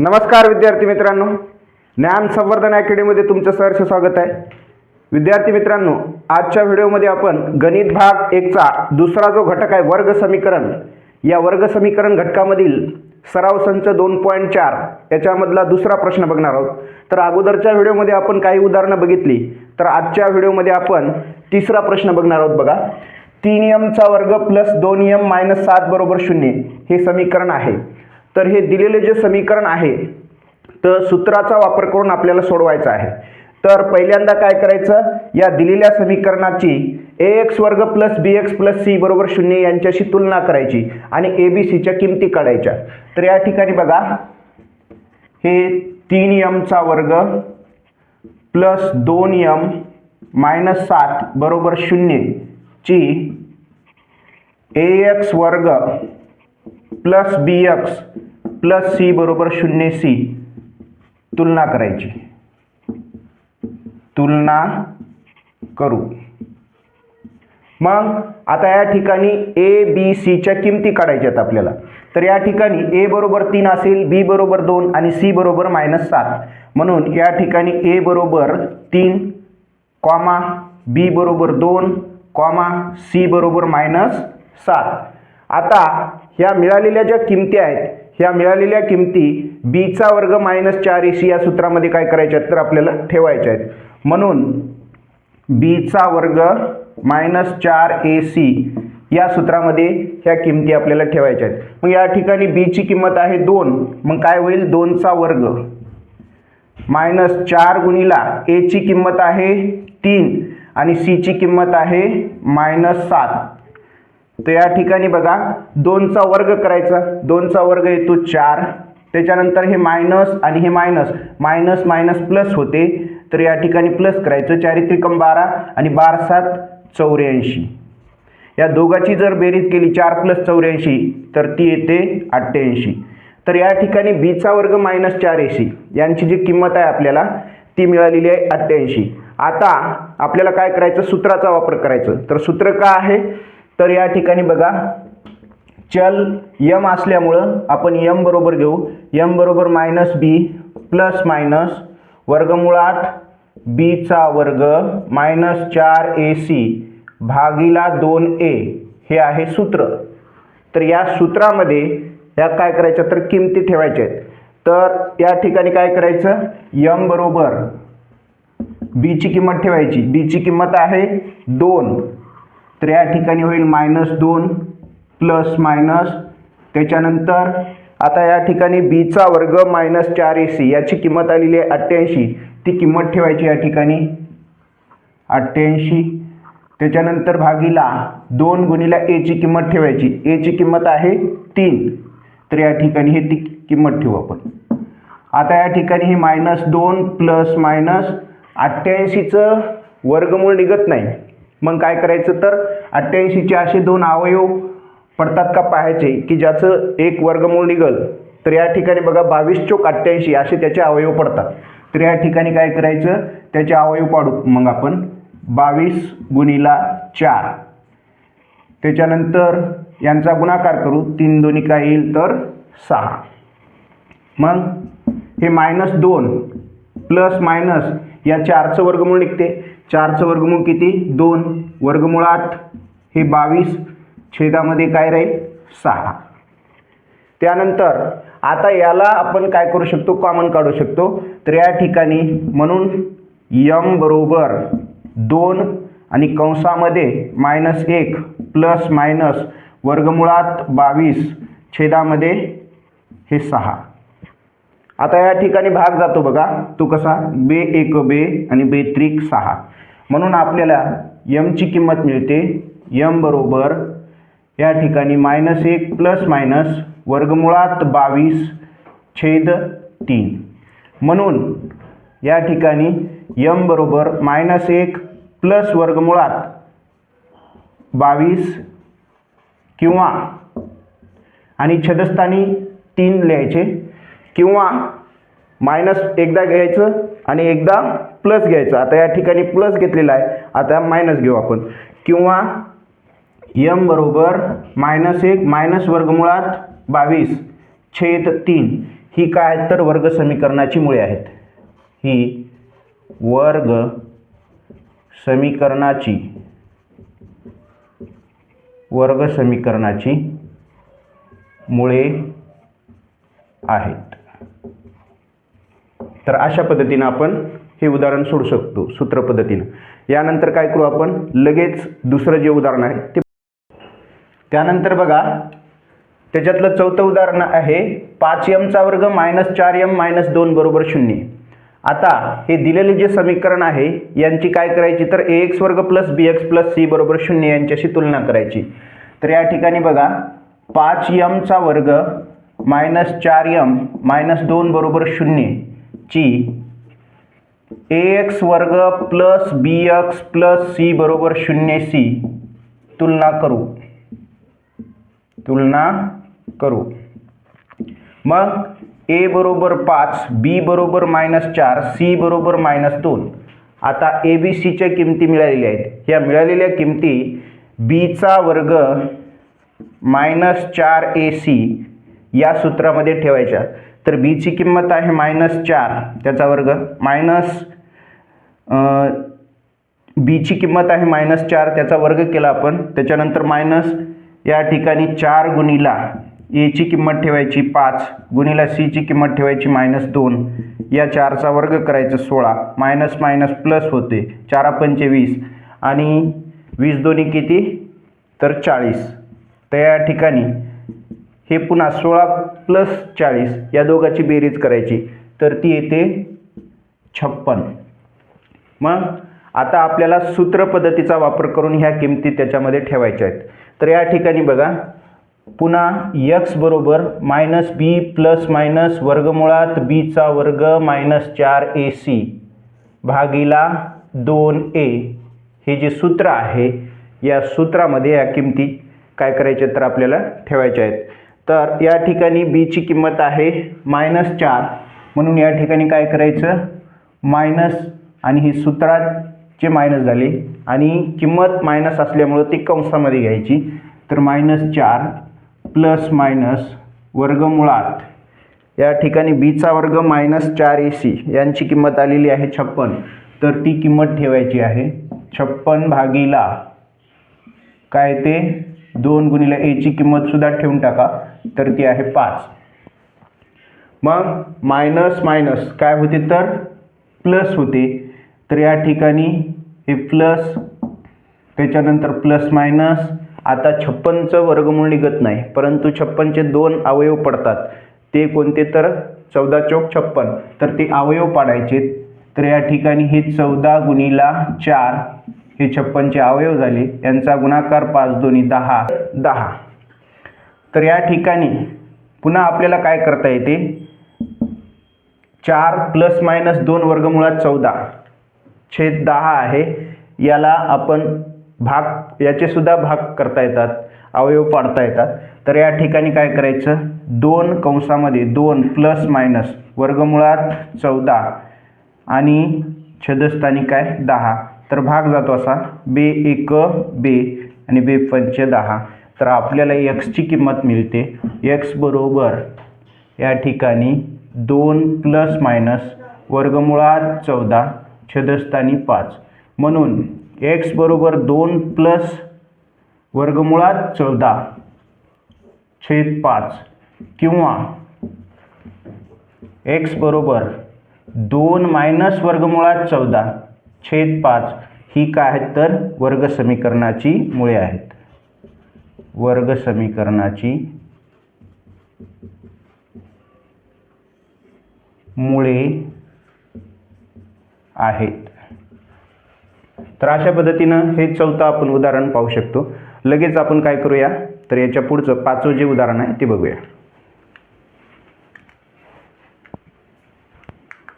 नमस्कार विद्यार्थी मित्रांनो. ज्ञान संवर्धन अकॅडमीमध्ये तुमचं सहर्ष स्वागत आहे. विद्यार्थी मित्रांनो आजच्या व्हिडिओमध्ये आपण गणित भाग एकचा दुसरा जो घटक आहे वर्ग समीकरण. या वर्ग समीकरण घटकामधील सराव संच दोन पॉईंट चार याच्यामधला दुसरा प्रश्न बघणार आहोत. तर अगोदरच्या व्हिडिओमध्ये आपण काही उदाहरणं बघितली. तर आजच्या व्हिडिओमध्ये आपण तिसरा प्रश्न बघणार आहोत बघा. तीन यमचा वर्ग प्लस दोन यम मायनस सात बरोबर शून्य हे समीकरण आहे. तर हे दिलेले जे समीकरण आहे तर सूत्राचा वापर करून आपल्याला सोडवायचं आहे. तर पहिल्यांदा काय करायचं? या दिलेल्या समीकरणाची ए एक्स वर्ग plus B X plus C बरोबर शून्य यांच्याशी तुलना करायची आणि ए बी सीच्या किमती काढायच्या. तर या ठिकाणी बघा. हे तीन यमचा वर्ग प्लस दोन यम मायनस सात बरोबर शून्यची ए एक्स वर्ग plus B X plus C बरोबर शून्य सी तुलना करायची. तुलना करू. मग आता या ठिकाणी ए बी सीच्या किमती काढायच्या आहेत आपल्याला. तर या ठिकाणी ए बरोबर तीन असेल बी बरोबर दोन आणि सी बरोबर मायनस सात. म्हणून या ठिकाणी ए बरोबर तीन कॉमा बी बरोबर दोन कॉमा सी बरोबर मायनस सात. आता ह्या मिळालेल्या ज्या किमती आहेत ह्या मिळालेल्या किमती बीचा वर्ग मायनस चार ए सी या सूत्रामध्ये काय करायच्या आहेत तर आपल्याला ठेवायच्या आहेत. म्हणून बीचा वर्ग मायनस चार ए सी या सूत्रामध्ये ह्या किमती आपल्याला ठेवायच्या आहेत. मग या ठिकाणी बीची किंमत आहे दोन. मग काय होईल? दोनचा वर्ग मायनस चार गुणिला एची किंमत आहे तीन आणि सीची किंमत आहे मायनस सात. तर या ठिकाणी बघा दोनचा वर्ग करायचा. दोनचा वर्ग येतो चार. त्याच्यानंतर हे मायनस आणि हे मायनस मायनस मायनस प्लस होते. तर या ठिकाणी प्लस करायचं. चारित्रिकम बारा आणि बार सात चौऱ्याऐंशी. या दोघाची जर बेरीज केली चार प्लस चौऱ्याऐंशी तर ती येते अठ्ठ्याऐंशी. तर या ठिकाणी बीचा वर्ग मायनस चारऐंशी. यांची जी किंमत आहे आपल्याला ती मिळालेली आहे अठ्ठ्याऐंशी. आता आपल्याला काय करायचं? सूत्राचा वापर करायचं. तर सूत्र का आहे? तर या ठिकाणी बघा चल यम असल्यामुळं आपण यम बरोबर घेऊ. यम बरोबर मायनस बी प्लस मायनस वर्गमुळात बीचा वर्ग मायनस चार ए सी भागीला दोन ए हे आहे सूत्र. तर या सूत्रामध्ये ह्या काय करायच्या तर किमती ठेवायच्या आहेत. तर या ठिकाणी काय करायचं? यम बरोबर बीची किंमत ठेवायची. बीची किंमत आहे दोन. तर या ठिकाणी होईल मायनस दोन प्लस मायनस त्याच्यानंतर आता या ठिकाणी बीचा वर्ग मायनस चार ए सी याची किंमत आलेली आहे अठ्ठ्याऐंशी. ती किंमत ठेवायची या ठिकाणी अठ्ठ्याऐंशी. त्याच्यानंतर भागीला दोन गुणीला एची किंमत ठेवायची. एची किंमत आहे तीन. तर या ठिकाणी हे ती किंमत ठेवू आपण. आता या ठिकाणी हे मायनस दोन प्लस मायनस अठ्ठ्याऐंशीचं वर्गमूळ निघत नाही. मग काय करायचं तर अठ्ठ्याऐंशीचे असे दोन अवयव पडतात का पाहायचे की ज्याचं एक वर्गमूळ निघल तर या ठिकाणी बघा बावीस चोक अठ्ठ्याऐंशी असे त्याचे अवयव पडतात. तर या ठिकाणी काय करायचं त्याचे अवयव पाडू मग आपण बावीस गुणिला चार. त्याच्यानंतर यांचा गुणाकार करू. तीन दोन्ही काय येईल तर सहा. मग हे मायनस दोन प्लस मायनस या चारचं वर्गमूळ निघते. चारचं वर्गमूळ किती? दोन. वर्गमुळात हे बावीस. छेदामध्ये काय राहील? सहा. त्यानंतर आता याला आपण काय करू शकतो? कॉमन काढू शकतो. तर या ठिकाणी म्हणून यम बरोबर दोन आणि कंसामध्ये मायनस एक प्लस मायनस वर्गमुळात बावीस. छेदामध्ये हे सहा. आता या ठिकाणी भाग जातो बघा. तो कसा? बे एक बे आणि बे त्रिक सहा. म्हणून आपल्याला यमची किंमत मिळते. यम बरोबर या ठिकाणी मायनस एक प्लस मायनस वर्गमुळात बावीस छेद तीन. म्हणून या ठिकाणी यम बरोबर मायनस एक प्लस वर्गमुळात बावीस किंवा आणि छेदस्थानी तीन लिहायचे. किंवा मायनस एकदा घ्यायचं आणि एकदा प्लस घ्यायचं. आता या ठिकाणी प्लस घेतलेला आहे. आता मायनस घेऊ आपण. किंवा यम बरोबर मायनस एक मायनस वर्गमुळात बावीस छेद तीन. ही काय तर वर्ग समीकरणाची मुळे आहेत. ही वर्ग समीकरणाची वर्ग समीकरणाची मुळे आहेत. तर अशा पद्धतीनं आपण हे उदाहरण सोडू शकतो सूत्र पद्धतीनं. यानंतर काय करू आपण? लगेच दुसरं जे उदाहरण आहे ते त्यानंतर बघा त्याच्यातलं चौथं उदाहरण आहे पाच यमचा वर्ग मायनस चार यम मायनस दोन बरोबर शून्य. आता हे दिलेले जे समीकरण आहे यांची काय करायची? तर ए एक्स वर्ग plus B X plus C बरोबर शून्य यांच्याशी तुलना करायची. तर या ठिकाणी बघा पाच यमचा वर्ग मायनस चार यम मायनस दोन बरोबर शून्य. ची ए एक्स वर्ग plus B X plus C बरोबर शून्य सी तुलना करू. तुलना करू. मग ए बरोबर पाच बी बरोबर मायनस चार सी बरोबर मायनस दोन. आता ए बी सीच्या किमती मिळालेल्या आहेत. ह्या मिळालेल्या किमती बीचा वर्ग मायनस चार ए सी या सूत्रामध्ये ठेवायच्या. तर बीची किंमत आहे मायनस चार. त्याचा वर्ग मायनस बीची किंमत आहे मायनस चार. त्याचा वर्ग केला आपण. त्याच्यानंतर मायनस या ठिकाणी चार गुणीला एची किंमत ठेवायची पाच. गुणीला सीची किंमत ठेवायची मायनस दोन. या चारचा वर्ग करायचं सोळा. मायनस मायनस प्लस होते. चारा पंचे वीस. आणि वीस दोन्ही किती? तर चाळीस. तर या ठिकाणी हे पुन्हा सोळा प्लस चाळीस या दोघाची बेरीज करायची. तर ती येते छप्पन. मग आता आपल्याला सूत्र पद्धतीचा वापर करून ह्या किमती त्याच्यामध्ये ठेवायच्या आहेत. तर या ठिकाणी बघा पुन्हा यक्स बरोबर मायनस बी प्लस मायनस वर्गमुळात बीचा वर्ग मायनस चार ए सी भागीला दोन ए हे जे सूत्र आहे या सूत्रामध्ये या किमती काय करायच्या तर आपल्याला ठेवायच्या आहेत. तर या ठिकाणी बीची किंमत आहे मायनस चार. म्हणून या ठिकाणी काय करायचं? मायनस आणि ही सूत्राचे मायनस झाले. आणि किंमत मायनस असल्यामुळं ती कंसामध्ये घ्यायची. तर मायनस चार प्लस मायनस वर्गमुळात. या ठिकाणी बीचा वर्ग मायनस चार ए सी यांची किंमत आलेली आहे छप्पन. तर ती किंमत ठेवायची आहे छप्पन भागीला काय ते दोन गुणिले एची किंमतसुद्धा ठेवून टाका. तर ती आहे पाच. मग मायनस मायनस काय होते तर? प्लस होते. तर या ठिकाणी हे प्लस त्याच्यानंतर प्लस मायनस आता छप्पनचं वर्गमूळ निघत नाही परंतु छप्पनचे दोन अवयव पडतात. ते कोणते तर? चौदा चौक छप्पन. तर ते अवयव पाडायचे. तर या ठिकाणी हे चौदा गुणीला चार हे छप्पनचे अवयव झाले. यांचा गुणाकार पाच दोन्ही दहा दहा. तर या ठिकाणी पुन्हा आपल्याला काय करता येते? चार प्लस मायनस दोन वर्गमुळात चौदा. छेद दहा आहे. याला आपण भाग याचे सुद्धा भाग करता येतात. अवयव पाडता येतात. तर या ठिकाणी काय करायचं? दोन कंसामध्ये दोन प्लस मायनस वर्गमुळात चौदा आणि छेदस्थानी काय? दहा. तर भाग जातो असा. बे एक बे आणि बे पंच दहा. तर आपल्याला एक्सची किंमत मिळते. एक्स बरोबर या ठिकाणी दोन प्लस मायनस वर्गमुळात चौदा छेदस्थानी पाच. म्हणून एक्स बरोबर दोन प्लस वर्गमुळात चौदा छेद पाच. किंवा एक्स बरोबर दोन मायनस वर्गमुळात चौदा छेद पाच ही काय आहेत तर वर्ग समीकरणाची मुळे आहेत. वर्ग समीकरणाची मुळे आहेत. तर अशा पद्धतीनं हे चौथं आपण उदाहरण पाहू शकतो. लगेच आपण काय करूया? तर याच्या पुढचं पाचवं जे उदाहरण आहे ते बघूया.